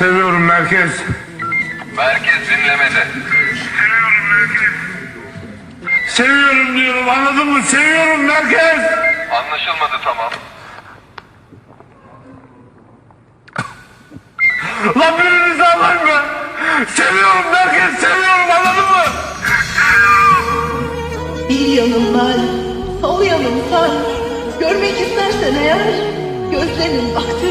Seviyorum merkez. Merkez dinlemede. Seviyorum diyorum anladın mı? Seviyorum merkez. Anlaşılmadı tamam. Lan birinizi alayım ben. Seviyorum merkez seviyorum anladın mı? Bir yanım ben, sol yanım sen. Görmek istersen eğer, gözlerinin baktığı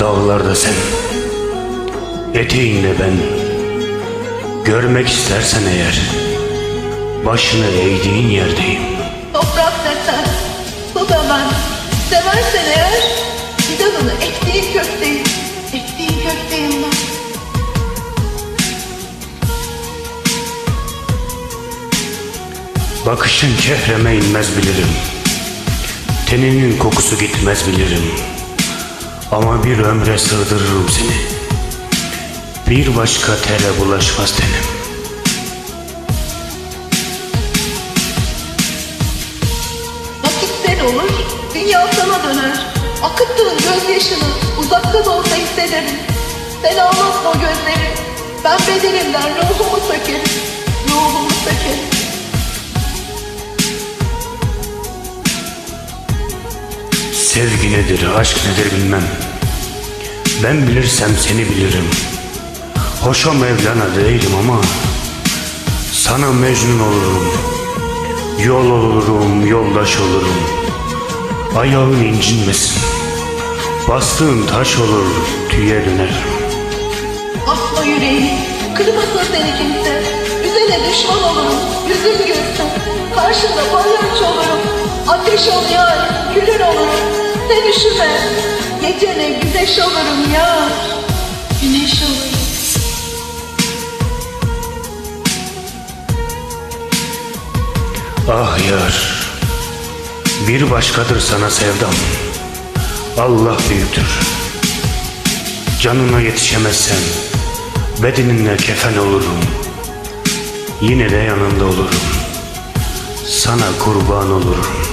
Dağlarda sen, eteğinde ben. Görmek istersen eğer, başını eğdiğin yerdeyim. Toprak desen, su da ben. Seversen eğer, fidanını ektiğin kökteyim. Ektiğin kökteyim ben. Bakışın çehreme inmez bilirim. Teninin kokusu gitmez bilirim. Ama bir ömre sığdırırım seni. Bir başka tere bulaşmaz tenim. Vakit sen olur, dünya sana döner. Akıttığın gözyaşını uzakta da olsa hissederim. Sen ağlatma gözleri. Ben bedenimden ruhumu sökerim. Sevgi nedir, aşk nedir bilmem. Ben bilirsem seni bilirim. Hoşa Mevlana değilim ama sana Mecnun olurum. Yol olurum, yoldaş olurum. Ayağın incinmesin. Bastığın taş olur, tüye dönerim. Asma yüreği, kırmasın seni kimse. Üzerine düşman olurum, yüzüm gülsün. Karşında palyaço olurum. Ateş ol yar. Sen üşüme, gecene güneş olurum yar. Güneş olurum. Ah yar, bir başkadır sana sevdam. Allah büyüktür. Canına yetişemezsen bedeninle kefen olurum. Yine de yanında olurum. Sana kurban olurum.